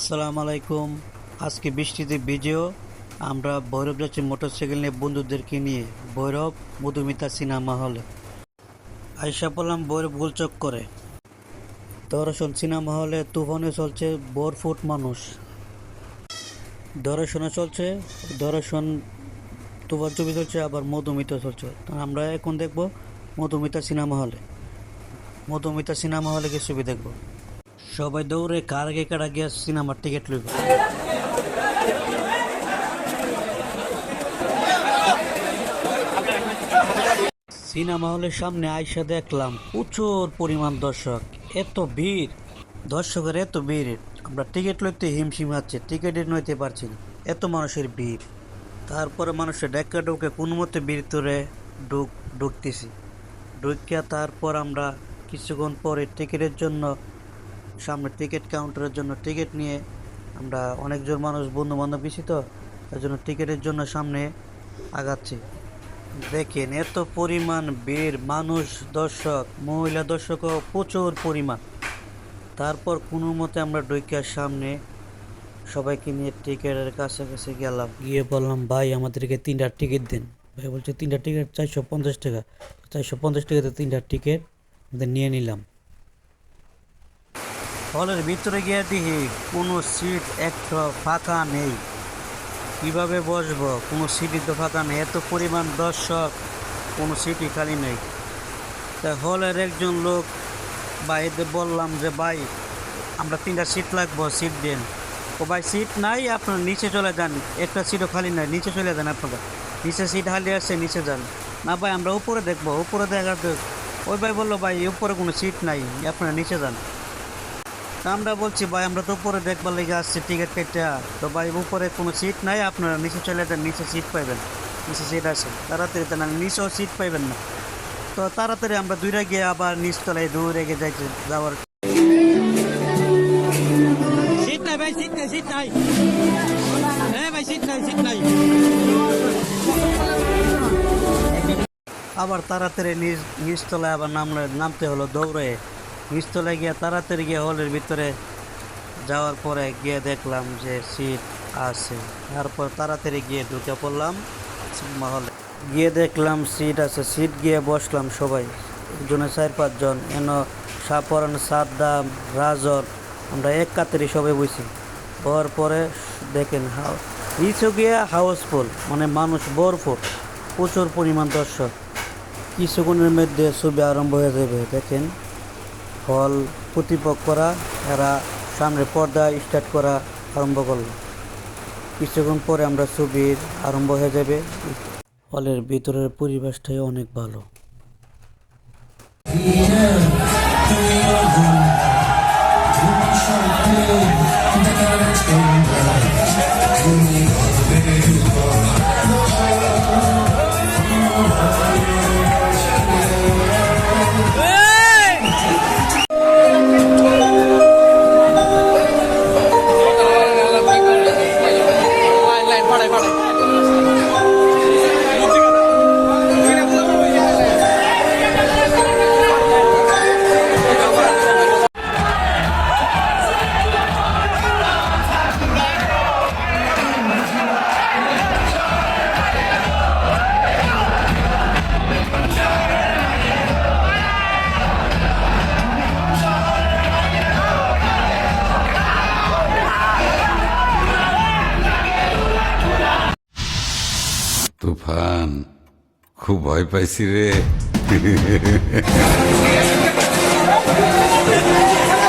সালাম আলাইকুম। আজকে বৃষ্টিতে ভিজেও আমরা ভৈরব যাচ্ছি মোটরসাইকেল নিয়ে বন্ধুদেরকে নিয়ে, ভৈরব মধুমিতা সিনেমা হলে। আইসা পড়লাম ভৈরব গোলচক করে দর্শন সিনেমা হলে তুফানে চলছে বোর ফুট মানুষ। দর্শনে চলছে, দর্শন তুফান ছবি চলছে, আবার মধুমিতা চলছে। আমরা এখন দেখব মধুমিতা সিনেমা হলে। মধুমিতা সিনেমা হলে গিয়ে ছবি দেখব? সবাই দৌড়ে কার আগে কার আগে সিনেমার টিকিট লইব। সিনেমা হলের সামনে আইসা দেখলাম প্রচুর পরিমাণ দর্শক। এত ভিড়। দর্শকের এত ভিড়। আমরা টিকিট লইতে হিমশিম আছে টিকিটে নইতে পারছি না। এত মানুষের ভিড়। তারপরে মানুষের ডেকা ডুকে কোনো মতে ভিতরে ঢুক, ঢুকতেছি। ঢুকিয়া তারপর আমরা কিছুক্ষণ পরে টিকিটের জন্য সামনে টিকিট কাউন্টারের জন্য টিকিট নিয়ে আমরা অনেকজন মানুষ বন্ধু বান্ধব গেছি তো, তার জন্য টিকিটের জন্য সামনে আগাচ্ছি। দেখেন, এত পরিমাণ ভিড়, মানুষ, দর্শক, মহিলা দর্শকও প্রচুর পরিমাণ। তারপর কোনো মতে আমরা ডৈকার সামনে সবাইকে নিয়ে টিকিটের কাছাকাছি গেলাম। গিয়ে বললাম, ভাই, আমাদেরকে তিনটা টিকিট দিন। ভাই বলছে, তিনটা টিকিট চারশো পঞ্চাশ টাকা। চারশো পঞ্চাশ টাকাতে তিনটা টিকিট আমাদের নিয়ে নিলাম। হলের ভিতরে গিয়ে দেখি কোনো সিট একটা ফাঁকা নেই। কীভাবে বসবো? কোনো সিটই তো ফাঁকা নেই। এত পরিমাণ দর্শক, কোনো সিটই খালি নেই। তা হলের একজন লোক বাইরে বললাম যে, ভাই, আমরা তিনটা সিট লাগবো, সিট দেন। ও, ভাই, সিট নাই, আপনার নিচে চলে যান। একটা সিটও খালি নাই, নিচে চলে যান আপনারা। নিচে সিট খালি আছে, নিচে যান। না ভাই, আমরা উপরে দেখব, উপরে দেখার ওই ভাই বলল, ভাই, উপরে কোনো সিট নাই, আপনারা নিচে যান। আমরা বলছি ভাই আমরা তো উপরে দেখবার লেগে আসছি টিকিট কেটে। তো ভাই উপরে কোনো সিট নাই আপনারা নিচে চলে যান নিচে সিট পাইবেন। নিচে সিট আছে। তাড়াতাড়ি তো না নিচেও সিট পাইবেন না। তো তাড়াতাড়ি আমরা দুইটা গিয়ে আবার নিচতলায় দূরে গিয়ে যাইতে যাওয়ার সিট নাই ভাই সিট নাই সিট নাই। হ্যাঁ ভাই সিট নাই সিট নাই। আবার তাড়াতাড়ি নিচ নিচতলায় আবার নামলে নামতে হলো দৌড়ে। নিচতলায় গিয়ে তাড়াতাড়ি গিয়ে হলের ভিতরে যাওয়ার পরে গিয়ে দেখলাম যে সিট আছে। তারপর তাড়াতাড়ি গিয়ে ঢুকে পড়লাম সিনেমা হলে গিয়ে দেখলাম সিট আছে। সিট গিয়ে বসলাম সবাই। একজনে চার পাঁচজন। এন সাপরান, সাদ্দাম, রাজর, আমরা এক কাতারি সবাই বসি। হওয়ার পরে দেখেন হাউ গিয়ে হাউসফুল মানে মানুষ ভরপুর, প্রচুর পরিমাণ দর্শক। কিছুক্ষণের মধ্যে ছবি আরম্ভ হয়ে যাবে, দেখেন। হল প্রতিপক্ষরা এরা সামনে পর্দা স্টার্ট করা আরম্ভ করল। কিছুক্ষণ পরে আমরা ছবির আরম্ভ হয়ে যাবে। ফলের ভিতরের পরিবেশটাই অনেক ভালো। ইরফান খুব ভয় পাইছি রে।